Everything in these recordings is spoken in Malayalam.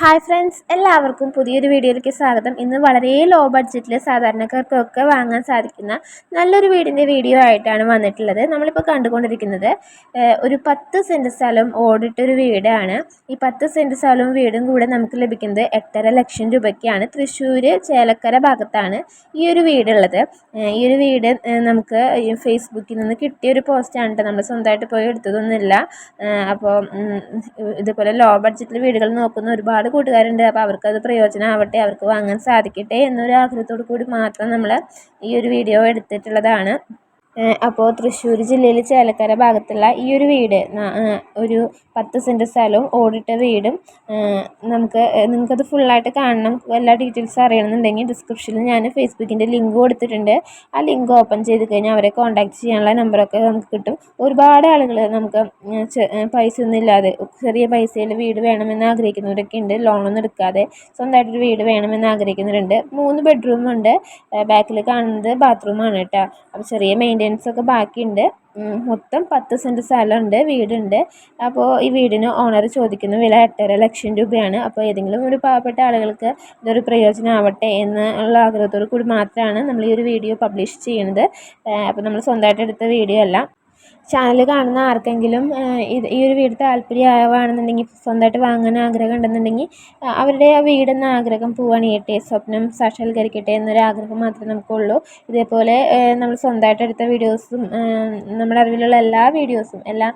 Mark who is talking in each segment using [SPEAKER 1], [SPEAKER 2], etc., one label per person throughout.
[SPEAKER 1] ഹായ് ഫ്രണ്ട്സ് എല്ലാവർക്കും പുതിയൊരു വീഡിയോയിലേക്ക് സ്വാഗതം. ഇന്ന് വളരെ ലോ ബഡ്ജറ്റിൽ സാധാരണക്കാർക്കൊക്കെ വാങ്ങാൻ സാധിക്കുന്ന നല്ലൊരു വീടിന്റെ വീഡിയോ ആയിട്ടാണ് വന്നിട്ടുള്ളത്. നമ്മളിപ്പോൾ കണ്ടുകൊണ്ടിരിക്കുന്നത് ഒരു പത്ത് സെന്റ് സ്ഥലം ഓടിട്ടൊരു വീടാണ്. ഈ പത്ത് സെന്റ് സ്ഥലവും വീടും കൂടെ നമുക്ക് ലഭിക്കുന്നത് എട്ടര ലക്ഷം രൂപയ്ക്കാണ്. തൃശ്ശൂർ ചേലക്കര ഭാഗത്താണ് ഈ ഒരു വീടുള്ളത്. ഈ ഒരു വീട് നമുക്ക് ഫേസ്ബുക്കിൽ നിന്ന് കിട്ടിയ ഒരു പോസ്റ്റാണ് നമ്മൾ സ്വന്തമായിട്ട് പോയി എടുത്തതൊന്നുമില്ല. അപ്പോൾ ഇതുപോലെ ലോ ബഡ്ജറ്റിൽ വീടുകൾ നോക്കുന്ന ഒരുപാട് കൂട്ടുകാരുണ്ട്. അപ്പോൾ അവർക്കത് പ്രയോജനമാവട്ടെ അവർക്ക് വാങ്ങാൻ സാധിക്കട്ടെ എന്നൊരു ആഗ്രഹത്തോടു കൂടി മാത്രം നമ്മൾ ഈ ഒരു വീഡിയോ എടുത്തിട്ടുള്ളതാണ്. അപ്പോൾ തൃശ്ശൂർ ജില്ലയിൽ ചേലക്കര ഭാഗത്തുള്ള ഈ ഒരു വീട് ഒരു പത്ത് സെന്റ് സ്ഥലവും ഓടിട്ട വീടും നമുക്ക് നിങ്ങൾക്കത് ഫുള്ളായിട്ട് കാണണം. എല്ലാ ഡീറ്റെയിൽസ് അറിയണമെന്നുണ്ടെങ്കിൽ ഡിസ്ക്രിപ്ഷനിൽ ഞാൻ ഫേസ്ബുക്കിന്റെ ലിങ്ക് കൊടുത്തിട്ടുണ്ട്. ആ ലിങ്ക് ഓപ്പൺ ചെയ്ത് കഴിഞ്ഞാൽ അവരെ കോൺടാക്റ്റ് ചെയ്യാനുള്ള നമ്പറൊക്കെ നമുക്ക് കിട്ടും. ഒരുപാട് ആളുകൾ നമുക്ക് പൈസ ഒന്നും ഇല്ലാതെ ചെറിയ പൈസയിൽ വീട് വേണമെന്ന് ആഗ്രഹിക്കുന്നവരൊക്കെ ഉണ്ട്. ലോണൊന്നും എടുക്കാതെ സ്വന്തമായിട്ടൊരു വീട് വേണമെന്ന് ആഗ്രഹിക്കുന്നവരുണ്ട്. മൂന്ന് ബെഡ്റൂമുണ്ട് ബാക്കിൽ കാണുന്നത് ബാത്റൂമാണ് കേട്ടോ അപ്പോൾ ചെറിയ മെയിന്റെനൻസ് ഒക്കെ ബാക്കിയുണ്ട്. മൊത്തം പത്ത് സെന്റ് സ്ഥലമുണ്ട് വീടുണ്ട്. അപ്പോൾ ഈ വീടിന് ഓണർ ചോദിക്കുന്ന വില എട്ടര ലക്ഷം രൂപയാണ്. അപ്പോൾ ഏതെങ്കിലും ഒരു പാവപ്പെട്ട ആളുകൾക്ക് ഇതൊരു പ്രയോജനമാവട്ടെ എന്നുള്ള ആഗ്രഹത്തോടു കൂടി മാത്രമാണ് നമ്മൾ ഈ ഒരു വീഡിയോ പബ്ലിഷ് ചെയ്യുന്നത്. അപ്പോൾ നമ്മൾ സ്വന്തമായിട്ട് എടുത്ത വീഡിയോ അല്ല. ചാനൽ കാണുന്ന ആർക്കെങ്കിലും ഇത് ഈ ഒരു വീട് താല്പര്യമാവുകയാണെന്നുണ്ടെങ്കിൽ സ്വന്തമായിട്ട് വാങ്ങാൻ ആഗ്രഹം ഉണ്ടെന്നുണ്ടെങ്കിൽ അവരുടെ ആ വീടെന്ന ആഗ്രഹം പൂവണിയട്ടെ സ്വപ്നം സാക്ഷാത്കരിക്കട്ടെ എന്നൊരു ആഗ്രഹം മാത്രമേ നമുക്കുള്ളൂ. ഇതേപോലെ നമ്മൾ സ്വന്തമായിട്ട് എടുത്ത വീഡിയോസും നമ്മുടെ അറിവിലുള്ള എല്ലാ വീഡിയോസും എല്ലാ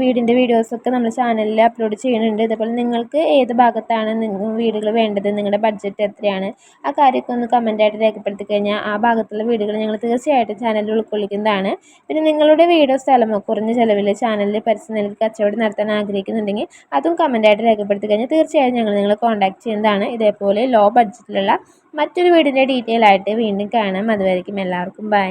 [SPEAKER 1] വീടിന്റെ വീഡിയോസൊക്കെ നമ്മൾ ചാനലിൽ അപ്ലോഡ് ചെയ്യുന്നുണ്ട്. ഇതേപോലെ നിങ്ങൾക്ക് ഏത് ഭാഗത്താണ് വീടുകൾ വേണ്ടത് നിങ്ങളുടെ ബഡ്ജറ്റ് എത്രയാണ് ആ കാര്യമൊക്കെ ഒന്ന് കമന്റായിട്ട് രേഖപ്പെടുത്തി കഴിഞ്ഞാൽ ആ ഭാഗത്തുള്ള വീടുകൾ ഞങ്ങൾ തീർച്ചയായിട്ടും ചാനലിൽ ഉൾക്കൊള്ളിക്കുന്നതാണ്. പിന്നെ നിങ്ങളുടെ വീടോ സ്ഥലമോ കുറഞ്ഞ ചിലവിൽ ചാനലിൽ പരസ്യം നൽകി കച്ചവടം നടത്താൻ ആഗ്രഹിക്കുന്നുണ്ടെങ്കിൽ അതും കമന്റായിട്ട് രേഖപ്പെടുത്തി കഴിഞ്ഞാൽ തീർച്ചയായും ഞങ്ങൾ നിങ്ങളെ കോൺടാക്ട് ചെയ്യുന്നതാണ്. ഇതേപോലെ ലോ ബഡ്ജറ്റിലുള്ള മറ്റൊരു വീടിന്റെ ഡീറ്റെയിൽ ആയിട്ട് വീണ്ടും കാണാം. അതുവരേക്കും എല്ലാവർക്കും ബൈ